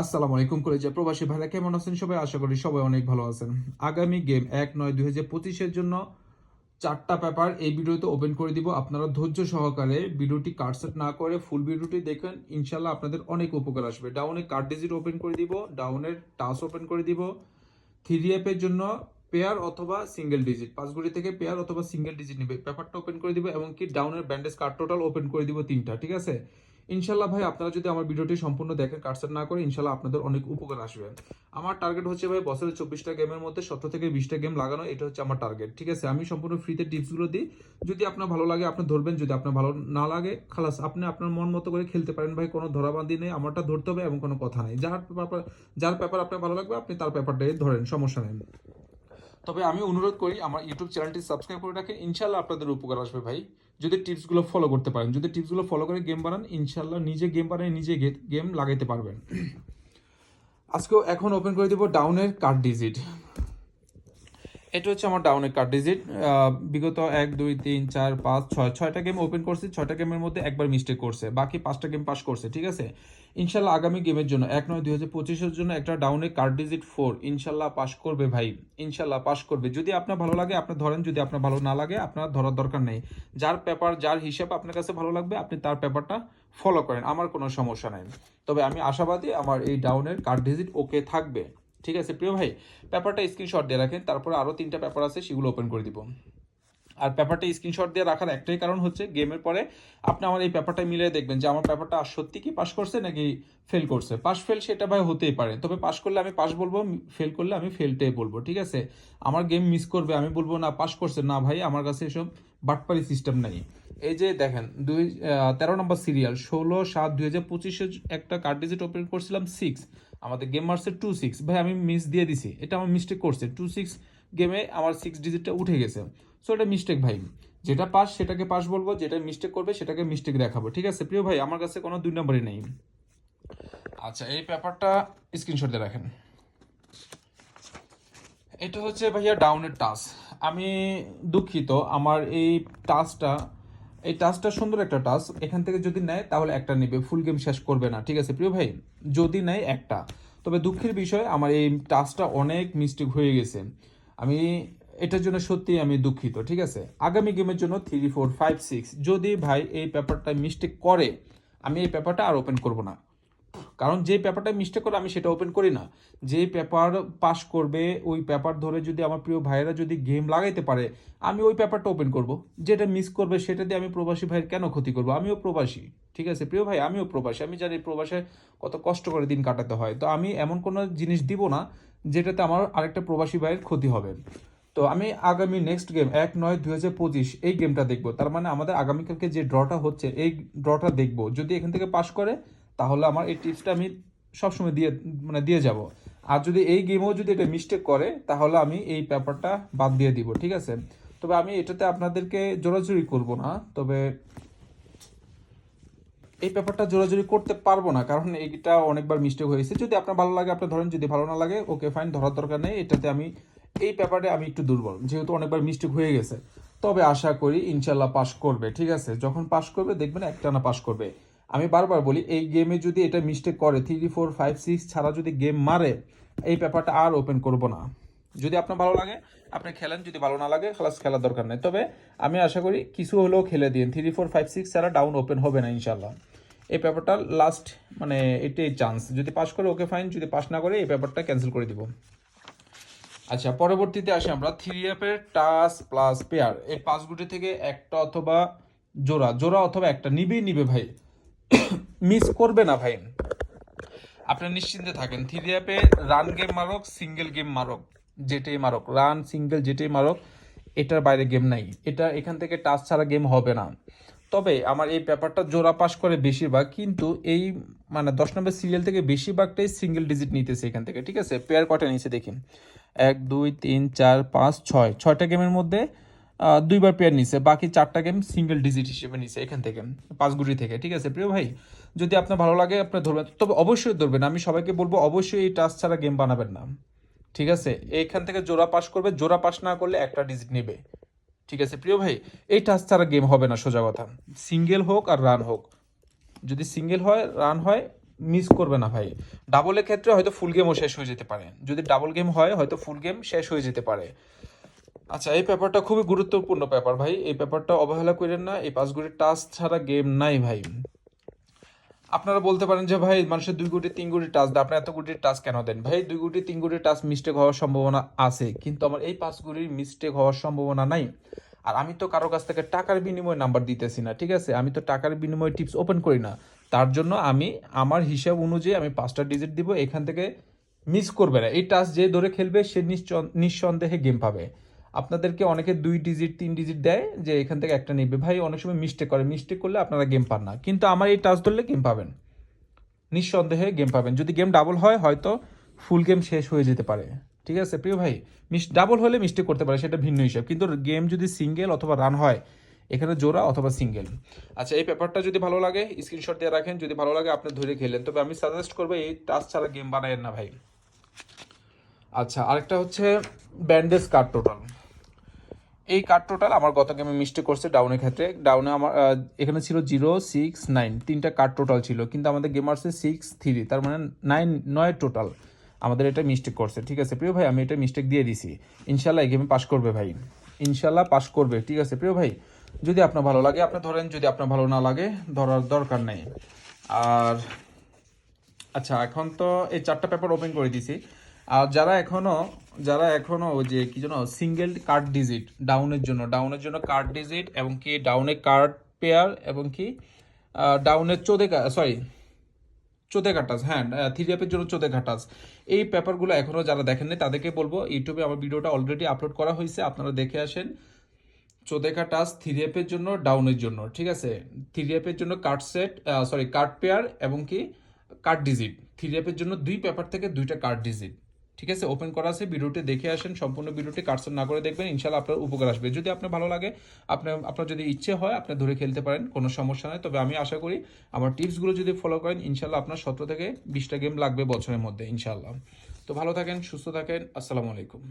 আসসালামু আলাইকুম কলেজে প্রবাসী ভাইরা, কেমন আছেন সবাই? আশা করি সবাই অনেক ভালো আছেন। আগামী গেম এক নয় দুই হাজার পঁচিশের জন্য চারটা পেপার এই ভিডিওতে ওপেন করে দিব। আপনারা ধৈর্য সহকারে ভিডিওটি কাটসেট না করে ফুল ভিডিওটি দেখেন। ইনশাল্লাহ আপনাদের অনেক উপকার আসবে। ডাউনে কার্ড ডিজিট ওপেন করে দিব ডাউনের টাস ওপেন করে দিব। থ্রি অ্যাপের জন্য পেয়ার অথবা সিঙ্গেল ডিজিট পাঁচগুড়ি থেকে পেয়ার অথবা সিঙ্গেল ডিজিট নেবে। পেপারটা ওপেন করে দিব এবং কি ডাউনের ব্যান্ডেজ কার্ড টোটাল ওপেন করে দিব তিনটা, ঠিক আছে? ইনশাল্লাহ ভাই, আপনারা যদি আমার ভিডিওটি সম্পূর্ণ দেখেন কাটসার না করে, ইনশাল্লাহ আপনাদের অনেক উপকার আসবে। আমার টার্গেট হচ্ছে ভাই বছরের চব্বিশটা গেমের মধ্যে সতেরো থেকে বিশটা গেম লাগানো, এটা হচ্ছে আমার টার্গেট ঠিক আছে? আমি সম্পূর্ণ ফ্রিতে টিপসগুলো দিই। যদি আপনার ভালো লাগে, আপনি ধরবেন, যদি আপনার ভালো না লাগে, খালাস, আপনি আপনার মন মতো করে খেলতে পারেন ভাই, কোনো ধরাবান্দি নেই, আমারটা ধরতে হবে এবং কোনো কথা নেই। যার পেপার যার পেপার আপনার ভালো লাগবে, আপনি তার পেপারটাই ধরেন, সমস্যা নেই। তবে আমি অনুরোধ করি আমার ইউটিউব চ্যানেলটি সাবস্ক্রাইব করে রাখেন। ইনশাল্লাহ আপনাদের উপকার আসবে ভাই। যদি টিপসগুলো ফলো করতে পারেন, যদি টিপসগুলো ফলো করে গেম বানান ইনশাল্লাহ নিজে গেম বানায় নিজে গেম লাগাইতে পারবেন। আজকেও এখন ওপেন করে দিব ডাউনের কার্ড ডিজিট এটা হচ্ছে আমার ডাউনের কার্ড ডিজিট বিগত এক, দুই, তিন, চার, পাঁচ, ছয়, ছয়টা গেম ওপেন করছি। ছয়টা গেমের মধ্যে একবার মিস্টেক করছে। বাকি পাঁচটা গেম পাস করছে, ঠিক আছে? ইনশাল্লাহ আগামী গেমের জন্য। এক নয়, দুই হাজার পঁচিশের জন্য একটা ডাউনে কার্ড ডিজিট ফোর ইনশাল্লাহ পাশ করবে ভাই। ইনশাল্লাহ পাশ করবে। যদি আপনার ভালো লাগে, আপনি ধরেন, যদি আপনার ভালো না লাগে, আপনার ধরার দরকার নেই। যার পেপার যার হিসাব আপনার কাছে ভালো লাগবে, আপনি তার পেপারটা ফলো করেন। আমার কোনো সমস্যা নেই। তবে আমি আশাবাদী আমার এই ডাউনের কার্ড ডিজিট ওকে থাকবে। ঠিক আছে, প্রিয় ভাই পেপারটা স্ক্রিনশট দিয়ে রাখেন, তারপরে আরও তিনটা পেপার আছে, সেগুলো ওপেন করে দিব। আর পেপারটা স্ক্রিনশট দিয়ে রাখার একটাই কারণ হচ্ছে গেমের পরে আপনি আমার এই পেপারটা মিলিয়ে দেখবেন যে আমার পেপারটা আর সত্যি কি পাস করছে নাকি ফেল করছে। পাস ফেল সেটা ভাই হতেই পারে, তবে পাস করলে আমি পাস বলব ফেল করলে আমি ফেলটাই বলব, ঠিক আছে? আমার গেম মিস করবে, আমি বলব না পাস করছে, না ভাই, আমার কাছে এসব বাটপারি সিস্টেম নাই। এই যে দেখেন, দুই তেরো নম্বর সিরিয়াল ষোলো সাত দুই হাজার পঁচিশে একটা কার্ড ডিজিট ওপেন করছিলাম সিক্স আমাদের গেম মার্সে টু সিক্স ভাই, আমি মিস দিয়ে দিছি, এটা আমার মিস্টেক করছে। টু সিক্স গেমে আমার সিক্স ডিজিটটা উঠে গেছে। সো এটা মিস্টেক ভাই। যেটা পাস সেটাকে পাস বলব, যেটা মিস্টেক করবে, সেটাকে মিস্টেক দেখাবো। ঠিক আছে? প্রিয় ভাই, আমার কাছে কোনো দুই নম্বরই নেই। আচ্ছা এই পেপারটা স্ক্রিনশট দিয়ে রাখেন। এটা হচ্ছে ভাইয়া ডাউনের টাস আমি দুঃখিত, আমার এই টাসটা এই টাসটা সুন্দর একটা টাস এখান থেকে যদি নেয়, তাহলে একটা নেবে। ফুল গেম শেষ করবে না। ঠিক আছে? প্রিয় ভাই, যদি নেয় একটা। তবে দুঃখের বিষয়, আমার এই টাসটা অনেক মিস্টেক হয়ে গেছে। আমি এটার জন্য সত্যি আমি দুঃখিত, ঠিক আছে? আগামী গেমের জন্য থ্রি ফোর ফাইভ সিক্স যদি ভাই এই পেপারটা মিস্টেক করে, আমি এই পেপারটা আর ওপেন করব না। কারণ যে পেপারটা মিস্টেক করে আমি সেটা ওপেন করি না। যে পেপার পাস করবে, ওই পেপার ধরে যদি আমার প্রিয় ভাইয়েরা যদি গেম লাগাইতে পারে, আমি ওই পেপারটা ওপেন করব। যেটা মিস করবে, সেটা দিয়ে আমি প্রবাসী ভাইয়ের কেন ক্ষতি করব? আমিও প্রবাসী। ঠিক আছে? প্রিয় ভাই, আমিও প্রবাসী। আমি জানি প্রবাসে কত কষ্ট করে দিন কাটাতে হয়। তো আমি এমন কোনো জিনিস দিব না যেটাতে আমার আরেকটা প্রবাসী ভাইয়ের ক্ষতি হবে। তো আমি আগামী নেক্সট গেম এক নয় দুই হাজার পঁচিশ, এই গেমটা দেখব। তার মানে আমাদের আগামীকালকে যে ড্রটা হচ্ছে, এই ড্রটা দেখব। যদি এখান থেকে পাস করে, তাহলে আমার এই টিপসটা আমি সবসময় দিয়ে মানে দিয়ে যাব। আর যদি এই গেমেও যদি এটা মিস্টেক করে, তাহলে আমি এই পেপারটা বাদ দিয়ে দিব, ঠিক আছে? তবে আমি এটাতে আপনাদেরকে জোরাজুরি করব না। তবে এই পেপারটা জোরাজুরি করতে পারব না, কারণ এইটা অনেকবার মিস্টেক হয়েছে যদি আপনার ভালো লাগে আপনি ধরেন যদি ভালো না লাগে ওকে ফাইন ধরার দরকার নেই। এটাতে আমি, এই পেপারে আমি একটু দুর্বল, যেহেতু অনেকবার মিস্টেক হয়ে গেছে। তবে আশা করি ইনশাল্লাহ পাশ করবে, ঠিক আছে? যখন পাস করবে, দেখবেন একটানা পাশ করবে। আমি বারবার বলি, এই গেমে যদি এটা মিস্টেক করে থ্রি ফোর ফাইভ সিক্স ছাড়া যদি গেম মারে, এই পেপারটা আর ওপেন করব না। যদি আপনার ভালো লাগে, আপনি খেলেন, যদি ভালো না লাগে, খালাস খেলার দরকার নেই। তবে আমি আশা করি, কিছু হলেও খেলে দিন থ্রি ফোর ফাইভ সিক্স ছাড়া ডাউন ওপেন হবে না ইনশাল্লাহ এই পেপারটা লাস্ট মানে এটাই চান্স যদি পাস করে ওকে ফাইন যদি পাস না করে, এই পেপারটা ক্যান্সেল করে দিব। আচ্ছা পরবর্তীতে আসি আমরা। থ্রি অ্যাপের টাস প্লাস পেয়ার এই পাঁচগুটি থেকে একটা অথবা জোড়া। জোড়া অথবা একটা। নিবেই নিবে ভাই। মিস করবে না ভাই। আপনি নিশ্চিন্তে থাকেন। থ্রি অ্যাপে রান গেম মারক সিঙ্গেল গেম মারক। যেটাই মারক। রান সিঙ্গেল যেটাই মারক, এটার বাইরে গেম নাই। এটা এখান থেকে টাচ ছাড়া গেম হবে না। তবে আমার এই পেপারটা জোড়া পাশ করে বেশিরভাগ, কিন্তু এই মানে দশ নম্বর সিরিয়াল থেকে বেশিরভাগটাই সিঙ্গেল ডিজিট নিতেছে এখান থেকে, ঠিক আছে? পেয়ার কটা নিচে দেখি। এক, দুই, তিন, চার, পাঁচ, ছয়। ছয়টা গেমের মধ্যে দুইবার পেয়ার নিছে, বাকি চারটা গেম সিঙ্গেল ডিজিট হিসেবে নিছে এখান থেকে, পাঁচগুড়ি থেকে, ঠিক আছে? প্রিয় ভাই, যদি আপনার ভালো লাগে, আপনি ধরবেন। তবে অবশ্যই ধরবেন, আমি সবাইকে বলব, অবশ্যই এই টাচ ছাড়া গেম বানাবেন না, ঠিক আছে? এখান থেকে জোড়া পাস করবে, জোড়া পাস না করলে একটা ডিজিট নেবে। ঠিক আছে, প্রিয় ভাই, এই টাচ ছাড়া গেম হবে না, সোজা কথা। সিঙ্গেল হোক আর রান হোক। যদি সিঙ্গেল হয় রান হয় মিস করবে না ভাই। ডাবলের ক্ষেত্রে হয়তো ফুল গেমও শেষ হয়ে যেতে পারে। যদি ডাবল গেম হয়, হয়তো ফুল গেম শেষ হয়ে যেতে পারে। আচ্ছা এই পেপারটা খুবই গুরুত্বপূর্ণ ব্যাপার ভাই। এই পেপারটা অবহেলা করেন না। এই পাঁচগুলির টাচ ছাড়া গেম নাই ভাই। আপনারা বলতে পারেন যে, ভাই, মানুষের দুই গুটি, তিন গুটি টাচ দেয় আপনি এত গুটির টাচ কেন দেন? ভাই, দুই গুটি, তিন গুটির টাচ মিস্টেক হওয়ার সম্ভাবনা আছে। কিন্তু আমার এই পাঁচ গুলির মিস্টেক হওয়ার সম্ভাবনা নাই। আর আমি তো কারও কাছ থেকে টাকার বিনিময়ে নাম্বার দিতেছি না, ঠিক আছে? আমি তো টাকার বিনিময়ে টিপস ওপেন করি না। তার জন্য আমি আমার হিসাব অনুযায়ী আমি পাঁচটা ডিজিট দিব, এখান থেকে মিস করবে না। এই টাচ যে ধরে খেলবে, সে নিঃসন্দেহে গেম পাবে। আপনাদেরকে অনেকে দুই ডিজিট তিন ডিজিট দেয় যে এখান থেকে একটা নেবে। ভাই, অনেক সময় মিস্টেক করে। মিস্টেক করলে আপনারা গেম পান না। কিন্তু আমার এই টাচ ধরলে গেম পাবেন। নিঃসন্দেহে গেম পাবেন। যদি গেম ডাবল হয়, হয়তো ফুল গেম শেষ হয়ে যেতে পারে। ঠিক আছে, প্রিয় ভাই? মিস ডাবল হলে মিস্টেক করতে পারে, সেটা ভিন্ন হিসাব। কিন্তু গেম যদি সিঙ্গেল অথবা রান হয়, এখানে জোড়া অথবা সিঙ্গেল আচ্ছা এই পেপারটা যদি ভালো লাগে স্ক্রিনশট দিয়ে রাখেন। যদি ভালো লাগে, আপনি ধরে খেলেন। তবে আমি সাজেস্ট করব, এই টাচ ছাড়া গেম বানায়েন না ভাই। আচ্ছা আরেকটা হচ্ছে ব্যান্ডেজ কার্ড টোটাল এই কার্ড টোটাল আমার গত গেমে মিস্টেক করছে ডাউনের ক্ষেত্রে। ডাউনে আমার এখানে ছিল জিরো সিক্স নাইন তিনটা কার্ড টোটাল ছিল। কিন্তু আমাদের গেমার্সে সিক্স থ্রি তার মানে নাইন নয় টোটাল আমাদের এটা মিস্টেক করছে, ঠিক আছে? প্রিয় ভাই, আমি এটা মিস্টেক দিয়ে দিছি। ইনশাল্লাহ এই গেমে পাস করবে ভাই। ইনশাল্লাহ পাস করবে, ঠিক আছে? প্রিয় ভাই, যদি আপনার ভালো লাগে, আপনি ধরেন যদি আপনার ভালো না লাগে, ধরার দরকার নেই। আর আচ্ছা এখন তো এই চারটা পেপার ওপেন করে দিছি। আর যারা এখনও যারা এখনও ওই যে কি যেন সিঙ্গেল কার্ড ডিজিট ডাউনের জন্য ডাউনের জন্য কার্ড ডিজিট এবং কি ডাউনে কার্ড পেয়ার এবং কি ডাউনের চোদে সরি চোদে ঘাটাস হ্যাঁ থ্রি অ্যাপের জন্য চোদে ঘাটাস এই পেপারগুলো এখনও যারা দেখেননি তাদেরকে বলব, ইউটিউবে আমার ভিডিওটা অলরেডি আপলোড করা হয়েছে, আপনারা দেখে আসেন। চোদেকা ঘাটাস থ্রি অ্যাপের জন্য, ডাউনের জন্য, ঠিক আছে? থ্রি অ্যাপের জন্য card set sorry card pair এবং কি? কার্ড ডিজিট থ্রি অ্যাপের জন্য দুই পেপার থেকে দুইটা কার্ড ডিজিট ঠিক আছে ওপেন করা আছে, ভিডিওটি দেখে আসেন, সম্পূর্ণ ভিডিওটি কাটসন না করে দেখবেন ইনশাল্লাহ আপনার উপকার আসবে। যদি আপনার ভালো লাগে আপনার আপনার যদি ইচ্ছে হয়, আপনি ধরে খেলতে পারেন, কোনো সমস্যা নেই। তবে আমি আশা করি আমার টিপসগুলো যদি ফলো করেন ইনশাল্লাহ আপনার সতেরো থেকে বিশটা গেম লাগবে বছরের মধ্যে ইনশাল্লাহ তো ভালো থাকেন, সুস্থ থাকেন, আসসালামু আলাইকুম।